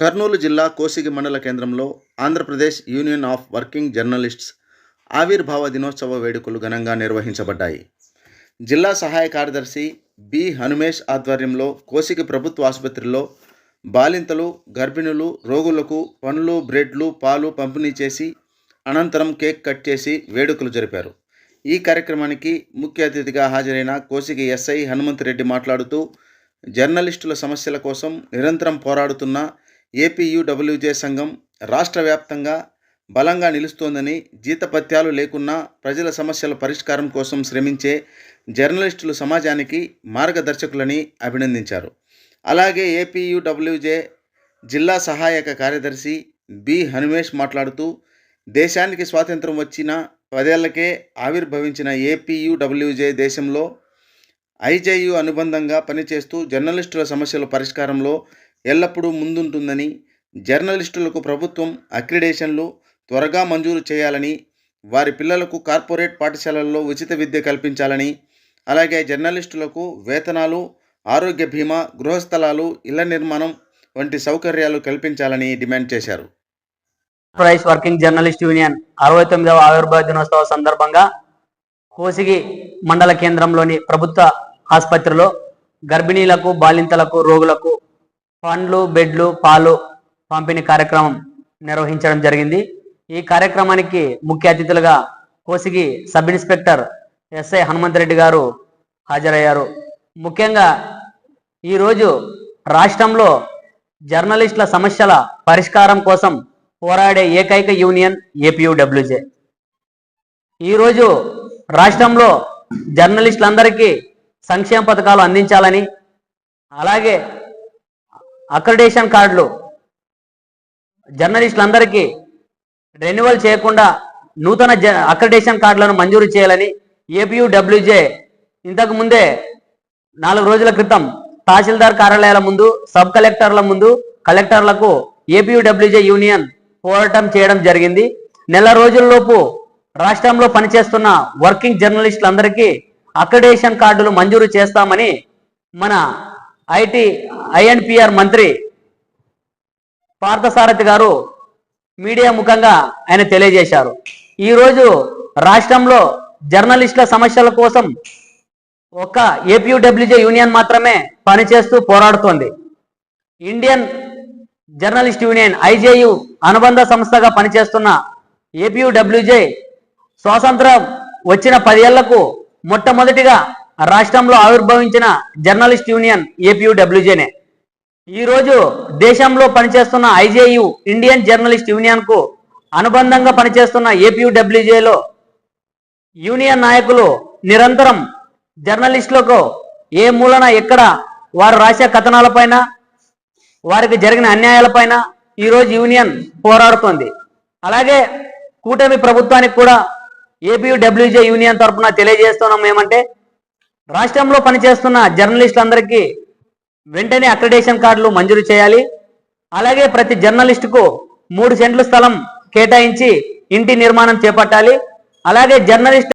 కర్నూలు జిల్లా కోసిగి మండల కేంద్రంలో Andhra Pradesh union of working journalists ఆవిర్భావ దినోత్సవ వేడుకలు ఘనంగా నిర్వహించబడ్డాయి. జిల్లా సహాయ కార్యదర్శి బి. హనుమేష్ ఆధ్వర్యంలో కోసిగి ప్రభుత్వ ఆసుపత్రిలో బాలింతలు గర్భిణులు రోగులకు పండ్లు బ్రెడ్లు పాలు పంపిణీ చేసి అనంతరం కేక్ కట్ చేసి వేడుకలు జరిపారు. ఈ కార్యక్రమానికి ముఖ్య అతిథిగా హాజరైన కోసిగి ఎస్ఐ హనుమంతరెడ్డి మాట్లాడుతూ జర్నలిస్టుల సమస్యల కోసం నిరంతరం పోరాడుతున్న ఏపీయూడబ్ల్యూజే సంఘం రాష్ట్ర వ్యాప్తంగా బలంగా నిలుస్తోందని జీతపత్యాలు లేకున్నా ప్రజల సమస్యల పరిష్కారం కోసం శ్రమించే జర్నలిస్టులు సమాజానికి మార్గదర్శకులని అభినందించారు. అలాగే ఏపీయూడబ్ల్యూజే జిల్లా సహాయక కార్యదర్శి బి హనుమేష్ మాట్లాడుతూ దేశానికి స్వాతంత్రం వచ్చిన పదేళ్ళకే ఆవిర్భవించిన ఏపీయూడబ్ల్యూజే దేశంలో ఐజేయు అనుబంధంగా పనిచేస్తూ జర్నలిస్టుల సమస్యల పరిష్కారంలో ఎల్లప్పుడూ ముందుంటుందని జర్నలిస్టులకు ప్రభుత్వం అక్రిడేషన్లు త్వరగా మంజూరు చేయాలని వారి పిల్లలకు కార్పొరేట్ పాఠశాలల్లో ఉచిత విద్య కల్పించాలని అలాగే జర్నలిస్టులకు వేతనాలు ఆరోగ్య బీమా గృహస్థలాలు ఇళ్ళ నిర్మాణం వంటి సౌకర్యాలు కల్పించాలని డిమాండ్ చేశారు. ప్రైస్ వర్కింగ్ జర్నలిస్ట్ యూనియన్ అరవై తొమ్మిదవ ఆవిర్భావ దినోత్సవ సందర్భంగా కోసిగి మండల కేంద్రంలోని ప్రభుత్వ ఆసుపత్రిలో గర్భిణీలకు బాలింతలకు రోగులకు పండ్లు బెడ్లు పాలు పంపిణీ కార్యక్రమం నిర్వహించడం జరిగింది. ఈ కార్యక్రమానికి ముఖ్య అతిథులుగా Kosigi sub inspector SI Hanumantha Reddy గారు హాజరయ్యారు. ముఖ్యంగా ఈరోజు రాష్ట్రంలో జర్నలిస్టుల సమస్యల పరిష్కారం కోసం పోరాడే ఏకైక యూనియన్ ఏపీయూడబ్ల్యూజే. ఈరోజు రాష్ట్రంలో జర్నలిస్టులందరికీ సంక్షేమ పథకాలు అందించాలని అలాగే అక్రిడేషన్ కార్డులు. జర్నలిస్టులందరికీ రెన్యువల్ చేయకుండా నూతన జ అక్రిడేషన్ కార్డులను మంజూరు చేయాలని ఏపీయూడబ్ల్యూజే ఇంతకు ముందే నాలుగు రోజుల క్రితం తహసీల్దార్ కార్యాలయాల ముందు సబ్ కలెక్టర్ల ముందు కలెక్టర్లకు ఏపీయూడబ్ల్యూజే యూనియన్ పోరాటం చేయడం జరిగింది. నెల రోజుల్లోపు రాష్ట్రంలో పనిచేస్తున్న వర్కింగ్ జర్నలిస్టులందరికీ అక్రిడేషన్ కార్డులు మంజూరు చేస్తామని మన ఐటీ ఐఎన్పిఆర్ మంత్రి పార్థసారథి గారు మీడియా ముఖంగా ఆయన తెలియజేశారు. ఈరోజు రాష్ట్రంలో జర్నలిస్టుల సమస్యల కోసం ఒక ఏపీయూడబ్ల్యూజే యూనియన్ మాత్రమే పనిచేస్తూ పోరాడుతోంది. ఇండియన్ జర్నలిస్ట్ యూనియన్ ఐజేయు అనుబంధ సంస్థగా పనిచేస్తున్న ఏపీయూడబ్ల్యూజే స్వాతంత్రం వచ్చిన పదేళ్ళకు మొట్టమొదటిగా రాష్ట్రంలో ఆవిర్భవించిన జర్నలిస్ట్ యూనియన్ ఏపీయూడబ్ల్యూజేనే. ఈరోజు దేశంలో పనిచేస్తున్న ఐజేయు ఇండియన్ జర్నలిస్ట్ యూనియన్కు అనుబంధంగా పనిచేస్తున్న ఏపీయూడబ్ల్యూజేలో యూనియన్ నాయకులు నిరంతరం జర్నలిస్టులకు ఏ మూలన ఎక్కడ వారు రాసే కథనాలపైన వారికి జరిగిన అన్యాయాలపైన ఈరోజు యూనియన్ పోరాడుతోంది. అలాగే కూటమి ప్రభుత్వానికి కూడా ఏపీయుడబ్ల్యూజే యూనియన్ తరఫున తెలియజేస్తున్నాం ఏమంటే రాష్ట్రంలో పనిచేస్తున్న జర్నలిస్టులందరికీ వెంటనే అక్రిడేషన్ కార్డులు మంజూరు చేయాలి. అలాగే ప్రతి జర్నలిస్టుకు మూడు సెంట్ల స్థలం కేటాయించి ఇంటి నిర్మాణం చేపట్టాలి. అలాగే జర్నలిస్ట్